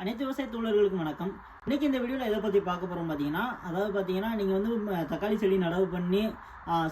அனைத்து விவசாய தோழர்களுக்கும் வணக்கம். இன்றைக்கி இந்த வீடியோவில் எதை பற்றி பார்க்க போகிறோம் பார்த்தீங்கன்னா அதாவது பார்த்தீங்கன்னா நீங்கள் வந்து தக்காளி செடி நடவு பண்ணி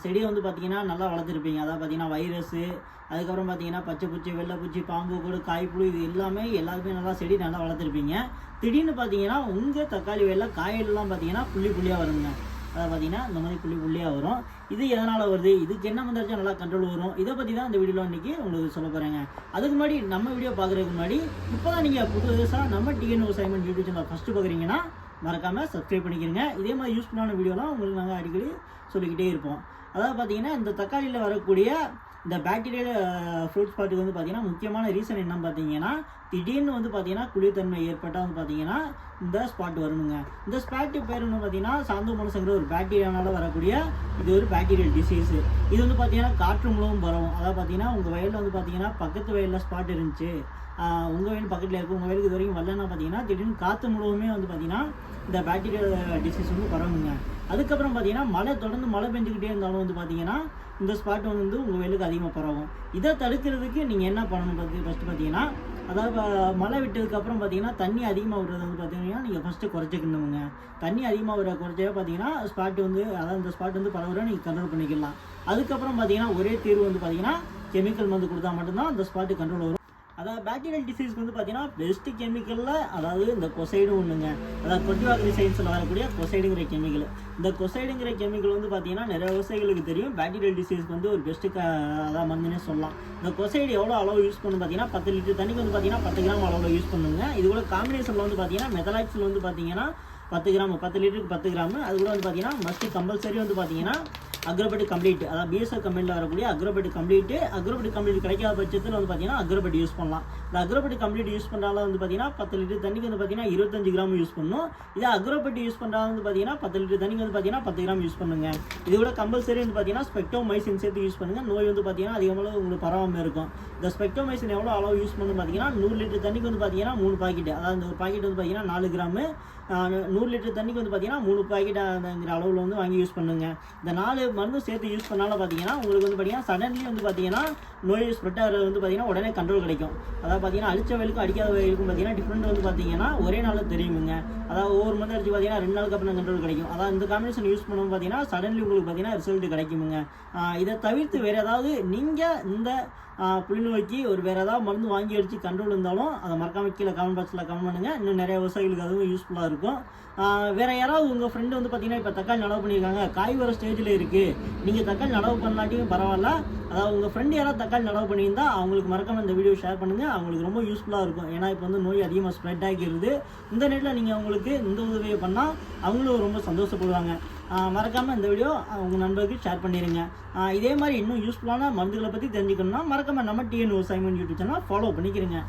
செடியை வந்து பார்த்தீங்கன்னா நல்லா வளர்த்துருப்பீங்க. அதாவது பார்த்தீங்கன்னா வைரஸு அதுக்கப்புறம் பார்த்தீங்கன்னா பச்சை பூச்சி வெள்ளை பூச்சி பாம்பு கூட காய்ப்புழு இது எல்லாமே எல்லாருமே நல்லா செடி நல்லா வளர்த்துருப்பீங்க. திடீர்னு பார்த்தீங்கன்னா உங்கள் தக்காளி வெள்ளை காயெல்லாம் பார்த்தீங்கன்னா புள்ளி புள்ளியாக வருங்க. அதை பார்த்தீங்கன்னா இந்த மாதிரி புள்ளி புள்ளியாக வரும். இது எதனால் வருது? இதுக்கு என்ன வந்தாச்சும் நல்லா கண்ட்ரோல் வரும்? இதை பற்றி தான் இந்த வீடியோவில் இன்றைக்கி உங்களுக்கு சொல்ல போகிறேங்க அதுக்கு முன்னாடி நம்ம வீடியோ பார்க்குறதுக்கு முன்னாடி இப்போ தான் நீங்கள் புதுசாக நம்ம TN Simon YouTube channel first பார்க்குறீங்கன்னா மறக்காமல் சப்ஸ்கிரைப் பண்ணிக்கிறங்க. இதே மாதிரி யூஸ்ஃபுல்லான வீடியோலாம் உங்களுக்கு நாங்கள் அடிக்கடி சொல்லிக்கிட்டே இருப்போம். அதாவது பார்த்தீங்கன்னா இந்த தக்காளியில் வரக்கூடிய இந்த பாக்டீரியல் ஃப்ரூட் ஸ்பாட்டுக்கு வந்து பார்த்தீங்கன்னா முக்கியமான ரீசன் என்ன பார்த்தீங்கன்னா திடீர்னு வந்து பார்த்தீங்கன்னா குளிர்தன்மை ஏற்பட்டால் வந்து பார்த்தீங்கன்னா இந்த ஸ்பாட் வரணுங்க. இந்த ஸ்பாட்டு பேர் வந்து பார்த்தீங்கன்னா சாந்தோமோனஸ்ங்கிற ஒரு பாக்டீரியானால வரக்கூடிய இது ஒரு பாக்டீரியல் டிசீஸ் இது வந்து பார்த்தீங்கன்னா காற்று மூலமும் வரும். அதாவது பார்த்தீங்கன்னா உங்கள் வயலில் வந்து பார்த்தீங்கன்னா பக்கத்து வயலில் ஸ்பாட் இருந்துச்சு. உங்கள் வயல் பக்கத்தில் இருக்கும் உங்கள் வயலுக்கு இது வரைக்கும் வரலன்னா பார்த்தீங்கன்னா திடீர்னு காற்று மூலமே வந்து பார்த்தீங்கன்னா இந்த பாக்டீரியல் டிசீஸ் வந்து பரவுங்க. அதுக்கப்புறம் பார்த்தீங்கன்னா மழை தொடர்ந்து மழை பெஞ்சுக்கிட்டே இருந்தாலும் வந்து பார்த்தீங்கன்னா இந்த ஸ்பாட் வந்து உங்கள் வெயிலுக்கு அதிகமாக பரவும். இதை தடுக்கிறதுக்கு நீங்கள் என்ன பண்ணணும் பார்த்து ஃபஸ்ட்டு பார்த்தீங்கன்னா அதாவது மழை விட்டதுக்கப்புறம் பார்த்தீங்கன்னா தண்ணி அதிகமாக விடுறது வந்து பார்த்தீங்கன்னா நீங்கள் ஃபஸ்ட்டு குறைச்சிக்கணுங்க. தண்ணி அதிகமாக விட குறைச்சவே பார்த்தீங்கன்னா ஸ்பாட் வந்து அதாவது இந்த ஸ்பாட் வந்து பரவுற நீங்கள் கண்ட்ரோல் பண்ணிக்கலாம். அதுக்கப்புறம் பார்த்தீங்கன்னா ஒரே தீர்வு வந்து பார்த்தீங்கன்னா கெமிக்கல் மருந்து கொடுத்தா மட்டும்தான் அந்த ஸ்பாட்டு கண்ட்ரோல் வரும். அதாவது பேக்டீரியல் டிசீஸ்க்கு வந்து பார்த்தீங்கன்னா பெஸ்ட் கெமிக்கலில் அதாவது இந்த கொசைடு ஒன்றுங்க அதாவது கொட்டிவாக்கரி சயின்ஸில் வரக்கூடிய கொசைடுங்கிற கெமிக்கல் இந்த கொசைடுங்கிற கெமிக்கல் வந்து பார்த்தீங்கன்னா நிறைய விவசாயிகளுக்கு தெரியும். பேக்டீரியல் டிசீஸ்க்கு வந்து ஒரு பெஸ்ட்டு அதான் மருந்துனே சொல்லலாம். இந்த கொசைடு எவ்வளோ அளவு யூஸ் பண்ணணும் பார்த்தீங்கன்னா பத்து லிட்டர் தண்ணிக்கு வந்து பார்த்தீங்கன்னா பத்து கிராம் அளவில் யூஸ் பண்ணுங்க. இது கூட காம்பினேஷனில் வந்து பார்த்தீங்கன்னா மெத்தலாக்ஸில் வந்து பார்த்தீங்கன்னா பத்து கிராம் பத்து லிட்டருக்கு பத்து கிராம். அது கூட வந்து பார்த்தீங்கன்னா மஸ்ட் கம்பல்சரி வந்து பார்த்தீங்கன்னா அக்ரோபெட் கம்ப்ளீட் அதாவது பிஎஸ்எல் கம்பெனியில் வரக்கூடிய அக்ரோபெட் கம்ப்ளீட் அக்ரோபெட் கம்ப்ளீட் கிடைக்காத பட்சத்தில் வந்து பார்த்தீங்கன்னா அக்ரோபெட் யூஸ் பண்ணலாம் இந்த அக்ரோபெட் கம்ப்ளீட் யூஸ் பண்ணுறால வந்து பார்த்தீங்கன்னா பத்து லிட்டர் தண்ணிக்கு வந்து பார்த்தீங்கன்னா இருபத்தஞ்சு கிராம் யூஸ் பண்ணணும் இதே அக்ரோபெட் யூஸ் பண்ணுறாங்க வந்து பார்த்தீங்கன்னா பத்து லிட்டர் தண்ணிக்கு வந்து பார்த்தீங்கன்னா பத்து கிராம் யூஸ் பண்ணுங்க இது கூட கம்பல்சரி வந்து பார்த்தீங்கன்னா ஸ்பெக்டோமைசின் சேர்த்து யூஸ் பண்ணுங்கள் நோய் வந்து பார்த்தீங்கன்னா அதிகமாக உங்களுக்கு பரவாமல் இருக்கும் இந்த ஸ்பெக்டோமைசின் எவ்வளோ அளவு யூஸ் பண்ணணும் பார்த்தீங்கன்னா நூறு லிட்டர் தண்ணிக்கு வந்து பார்த்தீங்கன்னா மூணு பாக்கெட் அதாவது அந்த ஒரு பாக்கெட் வந்து பார்த்தீங்கன்னா நாலு கிராமு நூறு லிட்டர் தண்ணிக்கு வந்து பார்த்தீங்கன்னா மூணு பாக்கெட் அளவில் வந்து வாங்கி யூஸ் பண்ணுங்கள் இந்த நாலு மருந்து சேர்த்து யூஸ் பண்ணாலும் பார்த்தீங்கன்னா உங்களுக்கு வந்து பார்த்தீங்கன்னா சடன்லி வந்து பார்த்தீங்கன்னா நோய் ஸ்ப்ரெட் ஆகிறது வந்து பார்த்தீங்கன்னா உடனே கண்ட்ரோல் கிடைக்கும். அதாவது பார்த்தீங்கன்னா அடித்த வயலுக்கும் அடிக்காத வயலுக்கும் பார்த்தீங்கன்னா டிஃப்ரெண்ட் வந்து பார்த்தீங்கன்னா ஒரே நாளில் தெரியுமுங்க. அதாவது ஒவ்வொரு மருந்து அடிச்சு பார்த்தீங்கன்னா ரெண்டு நாளுக்கு அப்புறம் கண்ட்ரோல் கிடைக்கும். அதாவது இந்த காம்பினேஷன் யூஸ் பண்ணும் பார்த்தீங்கன்னா சடன்லி உங்களுக்கு பார்த்தீங்கன்னா ரிசல்ட் கிடைக்குமுங்க. இதை தவிர்த்து வேறு ஏதாவது நீங்கள் இந்த ஆஹ் ஒரு வேறு ஏதாவது மருந்து வாங்கி அடித்து கண்ட்ரோல் இருந்தாலும் அதை மறக்காம கீழே கமெண்ட் பாக்ஸில் கமெண்ட் பண்ணுங்கள் இன்னும் நிறைய விவசாயிகளுக்கு அதுவும் யூஸ்ஃபுல்லாக இருக்கும். வேறு யாராவது உங்கள் ஃப்ரெண்டு வந்து பார்த்தீங்கன்னா இப்போ தக்காளி நடவு பண்ணியிருக்காங்க காய் வர ஸ்டேஜில் இருக்குது நீங்கள் தக்காளி நடவு பண்ணலாட்டியும் பரவாயில்ல. அதாவது உங்கள் ஃப்ரெண்டு யாராவது தக்காளி நடவு பண்ணியிருந்தால் அவங்களுக்கு மறக்காமல் இந்த வீடியோ ஷேர் பண்ணுங்கள் அவங்களுக்கு ரொம்ப யூஸ்ஃபுல்லாக இருக்கும். ஏன்னா இப்போ வந்து நோய் அதிகமாக ஸ்ப்ரெட் ஆகிடுது இந்த நேரத்தில் நீங்கள் அவங்களுக்கு இந்த உதவியை பண்ணால் அவங்களும் ரொம்ப சந்தோஷப்படுவாங்க. மறக்காமல் இந்த வீடியோ உங்கள் நண்பருக்கு ஷேர் பண்ணிடுங்க இதே மாதிரி இன்னும் யூஸ்ஃபுல்லான மருந்துகளை பற்றி தெரிஞ்சுக்கணும்னா மறக்காமல் நம்ம டிஎன் விவசாயம் யூடியூப் சேனல் ஃபாலோ பண்ணிக்கிறேங்க